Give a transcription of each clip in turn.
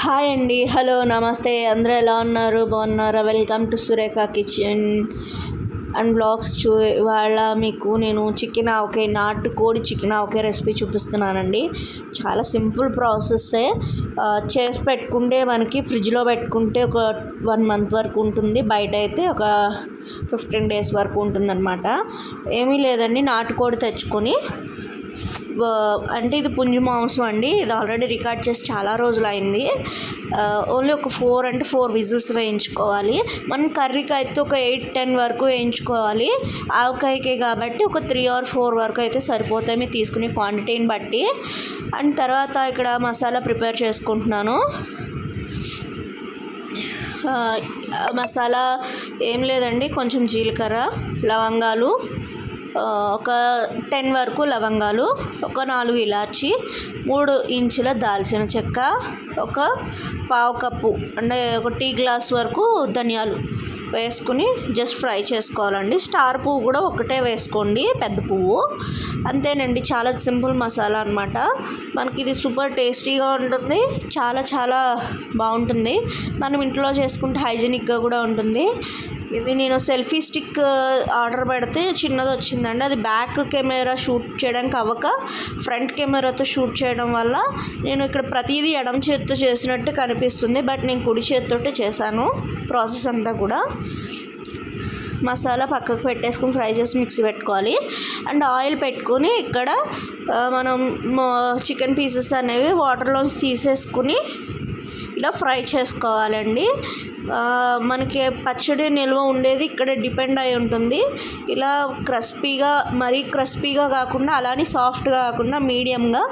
Hi అండి hello నమస్తే అందరూ ఎలా ఉన్నారు? బాగున్నారా? Welcome to Surekha kitchen and blogs చూ ఇవాళ మీకు నేను చికెన్ ఆవకాయ నాటు కోడి చికెన్ ఆవకాయ రెసిపీ చూపిస్తున్నానండి. చాలా సింపుల్ ప్రాసెస్సే. చేసి పెట్టుకుంటే మనకి ఫ్రిడ్జ్లో పెట్టుకుంటే ఒక వన్ మంత్ వరకు ఉంటుంది. బయట అయితే ఒక ఫిఫ్టీన్ డేస్ వరకు ఉంటుందన్నమాట. ఏమీ లేదండి నాటుకోడి తెచ్చుకొని అంటే ఇది పుంజు మాంసం అండి. ఇది ఆల్రెడీ రికార్డ్ చేసి చాలా రోజులు అయింది ఓన్లీ ఒక ఫోర్ అంటే ఫోర్ విజిల్స్ వేయించుకోవాలి. మనం కర్రీకి అయితే ఒక ఎయిట్ టెన్ వరకు వేయించుకోవాలి. ఆవకాయకే కాబట్టి ఒక త్రీ ఆర్ ఫోర్ వరకు అయితే సరిపోతాయి. మీరు తీసుకునే క్వాంటిటీని బట్టి. అండ్ తర్వాత ఇక్కడ మసాలా ప్రిపేర్ చేసుకుంటున్నాను. మసాలా ఏం లేదండి. కొంచెం జీలకర్ర లవంగాలు ఒక టెన్ వరకు లవంగాలు ఒక నాలుగు ఇలాచి మూడు ఇంచుల దాల్చిన చెక్క ఒక పావు కప్పు అంటే ఒక టీ గ్లాస్ వరకు ధనియాలు వేసుకుని జస్ట్ ఫ్రై చేసుకోవాలండి. స్టార్ పువ్వు కూడా ఒకటే వేసుకోండి పెద్ద పువ్వు. అంతేనండి చాలా సింపుల్ మసాలా అనమాట మనకి ఇది సూపర్ టేస్టీగా ఉంటుంది చాలా చాలా బాగుంటుంది. మనం ఇంట్లో చేసుకుంటే హైజీనిక్గా కూడా ఉంటుంది. ఇది నేను సెల్ఫీ స్టిక్ ఆర్డర్ పెడితే చిన్నది వచ్చిందండి. అది బ్యాక్ కెమెరా షూట్ చేయడానికి అవ్వక ఫ్రంట్ కెమెరాతో షూట్ చేయడం వల్ల నేను ఇక్కడ ప్రతిదీ ఎడమ చేతితో చేసినట్టు కనిపిస్తుంది. బట్ నేను కుడి చేతితోటే చేశాను ప్రాసెస్ అంతా కూడా. మసాలా పక్కకు పెట్టేసుకుని ఫ్రై చేసి మిక్సీ పెట్టుకోవాలి. అండ్ ఆయిల్ పెట్టుకొని ఇక్కడ మనం చికెన్ పీసెస్ అనేవి వాటర్లోంచి తీసేసుకుని ఇలా ఫ్రై చేసుకోవాలండి. మనకి పచ్చడి నిల్వ ఉండేది ఇక్కడ డిపెండ్ అయి ఉంటుంది. ఇలా క్రస్పీగా మరీ క్రస్పీగా కాకుండా అలానే సాఫ్ట్గా కాకుండా మీడియంగా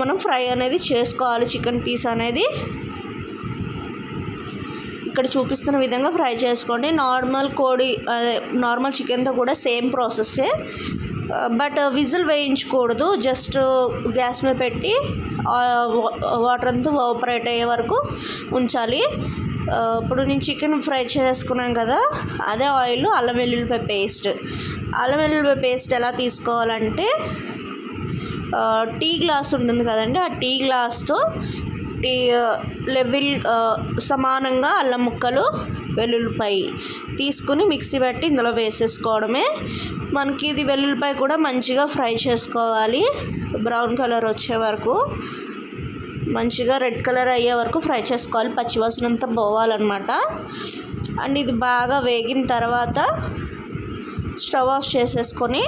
మనం ఫ్రై అనేది చేసుకోవాలి. చికెన్ పీస్ అనేది ఇక్కడ చూపిస్తున్న విధంగా ఫ్రై చేసుకోండి. నార్మల్ కోడి అదే నార్మల్ చికెన్తో కూడా సేమ్ ప్రాసెస్సే బట్ విజిల్ వేయించకూడదు జస్ట్ గ్యాస్ మీద పెట్టి వాటర్ అంతా ఆపరేట్ అయ్యే వరకు ఉంచాలి. ఇప్పుడు నేను చికెన్ ఫ్రై చేసుకున్నాను కదా అదే ఆయిల్ అల్లం వెల్లుల్లిపాయ పేస్ట్. అల్లం వెల్లుల్లిపాయ పేస్ట్ ఎలా తీసుకోవాలంటే టీ గ్లాస్ ఉంటుంది కదండి ఆ టీ గ్లాస్తో టీ లెవెల్ సమానంగా అల్లం ముక్కలు వెల్లుల్లిపాయ తీసుకుని మిక్సీ పెట్టి ఇందులో వేసేసుకోవడమే. మనకి ఇది వెల్లుల్లిపాయ కూడా మంచిగా ఫ్రై చేసుకోవాలి. బ్రౌన్ కలర్ వచ్చే వరకు మంచిగా రెడ్ కలర్ అయ్యే వరకు ఫ్రై చేసుకోవాలి. పచ్చివాసన అంతా పోవాలన్నమాట. అండ్ ఇది బాగా వేగిన తర్వాత స్టవ్ ఆఫ్ చేసేసుకొని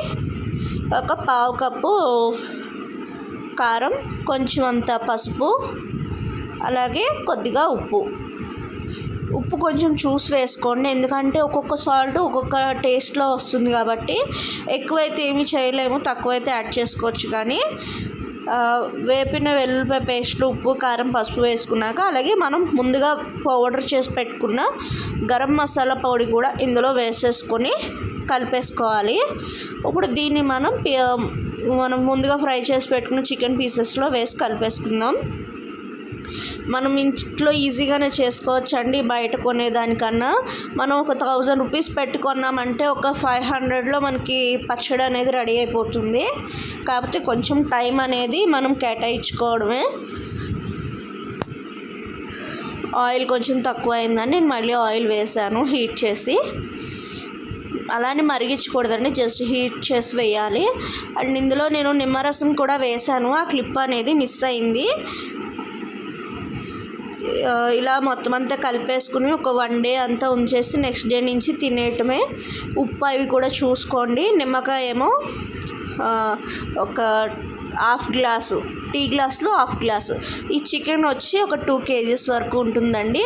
ఒక పావు కప్పు కారం కొంచెం అంత పసుపు అలాగే కొద్దిగా ఉప్పు. ఉప్పు కొంచెం చూసి వేసుకోండి. ఎందుకంటే ఒక్కొక్క సాల్ట్ ఒక్కొక్క టేస్ట్లో వస్తుంది కాబట్టి ఎక్కువైతే ఏమి చేయలేము. తక్కువైతే యాడ్ చేసుకోవచ్చు కానీ వేపిన వెల్లుల్లిపాయ పేస్ట్ ఉప్పు కారం పసుపు వేసుకున్నాక అలాగే మనం ముందుగా పౌడర్ చేసి పెట్టుకున్న గరం మసాలా పొడి కూడా ఇందులో వేసేసుకొని కలిపేసుకోవాలి. ఇప్పుడు దీన్ని మనం పి- మనం ముందుగా ఫ్రై చేసి పెట్టుకున్న చికెన్ పీసెస్లో వేసి కలిపేసుకుందాం. మనం ఇంట్లో ఈజీగానే చేసుకోవచ్చు అండి బయట కొనేదానికన్నా మనం ఒక థౌజండ్ రూపీస్ పెట్టుకున్నామంటే ఒక ఫైవ్ హండ్రెడ్లో మనకి పచ్చడి అనేది రెడీ అయిపోతుంది. కాకపోతే కొంచెం టైం అనేది మనం కేటాయించుకోవడమే. ఆయిల్ కొంచెం తక్కువ అయిందని నేను మళ్ళీ ఆయిల్ వేసాను హీట్ చేసి. అలానే మరిగించకూడదండి. జస్ట్ హీట్ చేసి వేయాలి. అండ్ ఇందులో నేను నిమ్మరసం కూడా వేసాను. ఆ క్లిప్ అనేది మిస్ అయింది. ఇలా మొత్తం అంతా కలిపేసుకుని ఒక వన్ డే అంతా ఉంచేసి నెక్స్ట్ డే నుంచి తినేయటమే. ఉప్పు అవి కూడా చూసుకోండి. నిమ్మకాయ ఏమో ఒక హాఫ్ గ్లాసు టీ గ్లాస్లో హాఫ్ గ్లాసు ఈ చికెన్ వచ్చి ఒక టూ కేజీస్ వరకు ఉంటుందండి.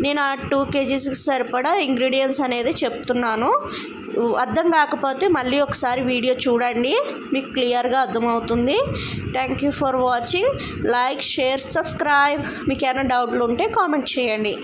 నేను ఆ టూ కేజీస్కి సరిపడా ఇంగ్రీడియంట్స్ అనేది చెప్తున్నాను. అర్థం కాకపోతే మళ్ళీ ఒకసారి వీడియో చూడండి. మీకు క్లియర్గా అర్థమవుతుంది. Thank you for watching like share subscribe మీకు ఏమైనా డౌట్లు ఉంటే కామెంట్ చేయండి.